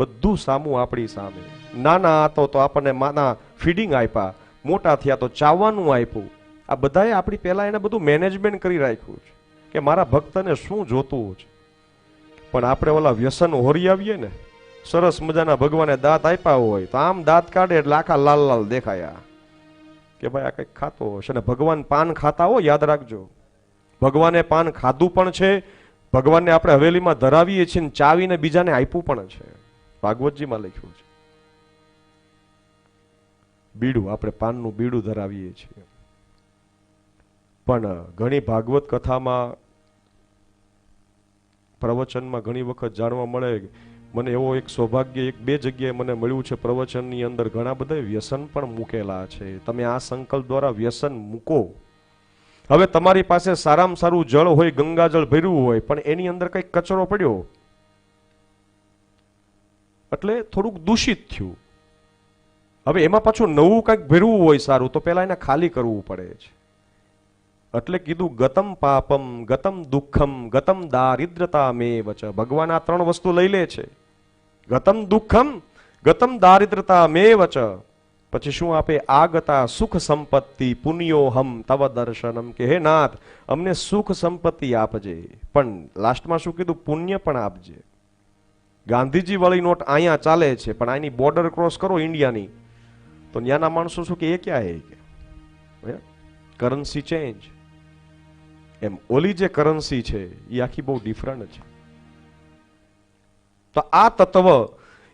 બધું સામું આપણી સામે. નાના હતો તો આપણને માના ફીડિંગ આપ્યા, મોટા થયા તો ચાવવાનું આપ્યું. આ બધાએ આપણી પહેલાં એને બધું મેનેજમેન્ટ કરી રાખ્યું છે, કે મારા ભક્તને શું જોતું છે. પણ આપણે ઓલા વ્યસન હોરી આવીએ ને, સરસ મજાના ભગવાને દાંત આપ્યા હોય, તો આમ દાંત કાઢે એટલે આખા લાલ લાલ દેખાયા. કે ભાઈ આ કંઈક ખાતો હશે ને, ભગવાન પાન ખાતા હો, યાદ રાખજો. ભગવાને પાન ખાધું પણ છે, ભગવાનને આપણે હવેલીમાં ધરાવીએ છીએ ને, ચાવીને બીજાને આપ્યું પણ છે. ભાગવતજીમાં લખ્યું છે. બીડું, આપણે પાનનું બીડું ધરાવીએ છીએ. પણ ઘણી ભાગવત કથામાં, પ્રવચનમાં ઘણી વખત જાણવા મળે મને એવો એક સૌભાગ્ય, એક બે જગ્યાએ મને મળ્યું છે પ્રવચનની અંદર ઘણા બધા વ્યસન પણ મૂકેલા છે. તમે આ સંકલ્પ દ્વારા વ્યસન મૂકો. હવે તમારી પાસે સારામાં સારું જળ હોય, ગંગાજળ ભર્યું હોય, પણ એની અંદર કંઈક કચરો પડ્યો? એટલે થોડુંક દૂષિત થયું. હવે એમાં પાછું નવું કંઈક ભેરવું હોય સારું, તો પહેલાં એને ખાલી કરવું પડે છે. એટલે કીધું, ગતમ પાપમ, ગતમ દુઃખમ, ગતમ દારિદ્રતા મે વચ ભગવાન આ ત્રણ વસ્તુ લઈ લે છે. ગતમ દુઃખમ, ગતમ દારિદ્રતા મે વચ પછી શું આપે? આગતા સુખ સંપત્તિ પુન્યો હમ તવ દર્શનમ. કે, હે નાથ, અમને સુખ સંપત્તિ આપજે. પણ લાસ્ટમાં શું કીધું? પુણ્ય પણ આપજે. ગાંધીજી વાળી નોટ અહીંયા ચાલે છે, પણ આની બોર્ડર ક્રોસ કરો ઇન્ડિયાની. તો ત્યાંના માણસો શું કે, એ ક્યાં હે કે? કરન્સી ચેન્જ એમ ઓલી જે કરન્સી છે એ આખી બહુ ડિફરન્ટ છે. તો આ તત્વ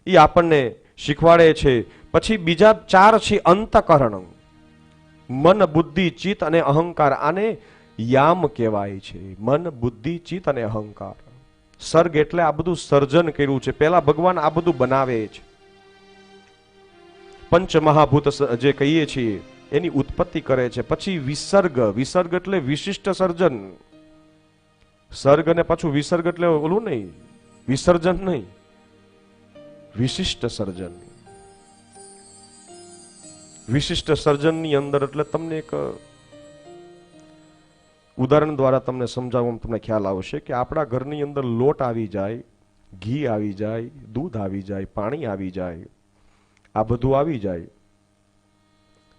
એ આપણને શીખવાડે છે. પછી બીજા ચાર છે અંતકરણ મન, બુદ્ધિ, ચિત્ત અને અહંકાર, આને યામ કહેવાય છે. મન, બુદ્ધિ, ચિત્ત અને અહંકાર. સર્ગ એટલે આ બધું સર્જન કર્યું છે. પહેલા ભગવાન આ બધું બનાવે છે. પંચમહાભૂત જે કહીએ છીએ, એની ઉત્પત્તિ કરે છે. પછી વિસર્ગ. વિસર્ગ એટલે વિશિષ્ટ સર્જન. સર્ગ અને પાછું વિસર્ગ એટલે ઓલું નહીં. વિસર્જન નહીં. વિશિષ્ટ સર્જન. વિશિષ્ટ સર્જનની અંદર એટલે તમને એક ઉદાહરણ દ્વારા તમને સમજાવવામાં તમને ખ્યાલ આવશે કે આપણા ઘરની અંદર લોટ આવી જાય, ઘી આવી જાય, દૂધ આવી જાય, પાણી આવી જાય, આ બધું આવી જાય.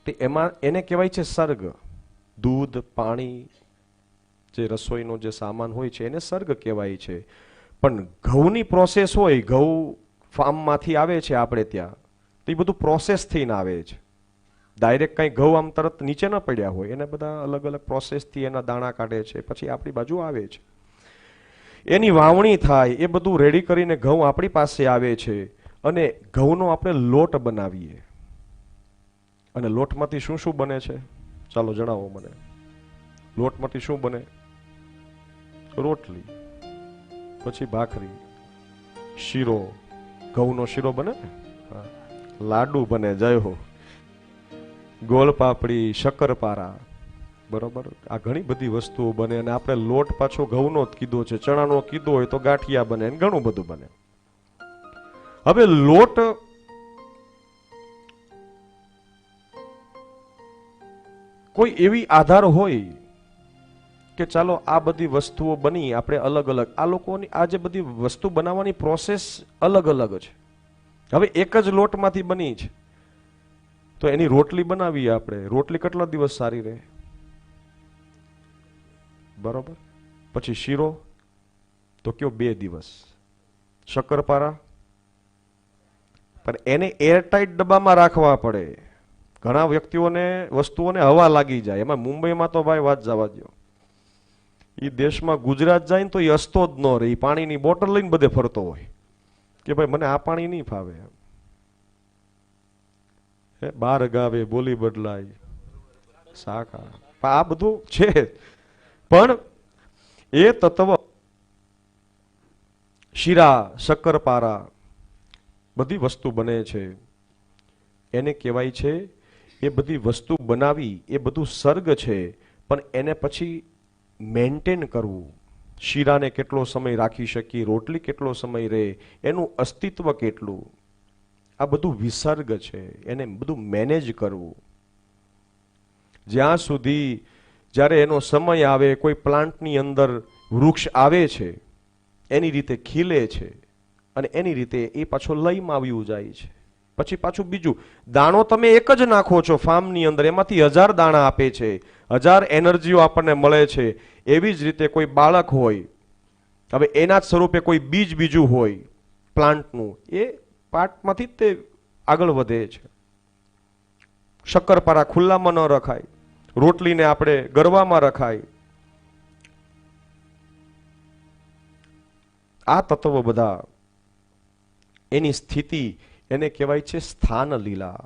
તે એમાં એને કહેવાય છે સર્ગ. દૂધ, પાણી, જે રસોઈનો જે સામાન હોય છે એને સર્ગ કહેવાય છે. પણ ઘઉંની પ્રોસેસ હોય, ઘઉં ફાર્મમાંથી આવે છે આપણે ત્યાં. તો એ બધું પ્રોસેસ થઈને આવે છે. ડાયરેક્ટ કંઈ ઘઉં આમ તરત નીચે ન પડ્યા હોય. એને બધા અલગ અલગ પ્રોસેસથી એના દાણા કાઢે છે. પછી આપણી બાજુ આવે છે. એની વાવણી થાય, એ બધું રેડી કરીને ઘઉં આપણી પાસે આવે છે. અને ઘઉંનો આપણે લોટ બનાવીએ. અને લોટમાંથી શું શું બને છે? ચાલો જણાવો મને. લોટમાંથી શું બને? રોટલી, પછી ભાખરી, શીરો. ઘઉંનો શીરો બને ને. લાડુ બને. જય હો. ગોળ પાપડી શક્કરપારા, બરોબર? આ ઘણી બધી વસ્તુઓ બને અને આપણે લોટ પાછો ઘઉંનો જ કીધો છે, ચણાનો કીધો હોય તો ગાંઠિયા બને ઘણું બધું બને. હવે લોટ કોઈ એવી આધાર હોય કે ચાલો આ બધી વસ્તુઓ બની, આપણે અલગ અલગ. આ લોકોની આ જે બધી વસ્તુ બનાવવાની પ્રોસેસ અલગ અલગ છે. હવે એક જ લોટમાંથી બની છે તો એની રોટલી બનાવીએ આપણે. રોટલી કેટલા દિવસ સારી રહે? બરોબર? પછી શીરો, તો કયો બે દિવસ? શક્કરપારા? પણ એને એરટાઈટ ડબ્બામાં રાખવા પડે. ઘણા વ્યક્તિઓને, વસ્તુઓને હવા લાગી જાય. એમાં મુંબઈમાં તો ભાઈ વાત જવા દો એ દેશમાં ગુજરાત જાય ને તો એ હસતો જ ન રહે. એ પાણીની બોટલ લઈને બધે ફરતો હોય. કે ભાઈ મને આ પાણી નહીં ફાવે એમ. હે, બાર ગાવે બોલી બદલાય. સાકા આ બધું છે પણ એ તત્વ શીરા, શક્કરપારા બધી વસ્તુ બને છે. એને કહેવાય છે, એ બધી વસ્તુ બનાવી, એ બધું સર્ગ છે, પણ એને પછી મેન્ટેન કરવું. શીરાને કેટલો સમય રાખી શકીએ, રોટલી કેટલો સમય રહે, એનું અસ્તિત્વ કેટલું? આ બધું વિસર્ગ છે. એને બધું મેનેજ કરવું. જ્યાં સુધી જ્યારે એનો સમય આવે, કોઈ પ્લાન્ટની અંદર વૃક્ષ આવે છે, એની રીતે ખીલે છે અને એની રીતે એ પાછો લયમાં આવ્યું જાય છે. પછી પાછું બીજું, દાણો તમે એક જ નાખો છો ફાર્મની અંદર, એમાંથી હજાર દાણા આપે છે, હજાર એનર્જીઓ આપણને મળે છે. એવી જ રીતે કોઈ બાળક હોય, હવે એના જ સ્વરૂપે કોઈ બીજ બીજું હોય પ્લાન્ટનું એ પાર્ટમાંથી જ તે આગળ વધે છે. શક્કરપારા ખુલ્લામાં ન રખાય. રોટલીને આપણે ગરવામાં રખાય. આ તત્વ બધા એની સ્થિતિ એને કહેવાય છે સ્થાન લીલા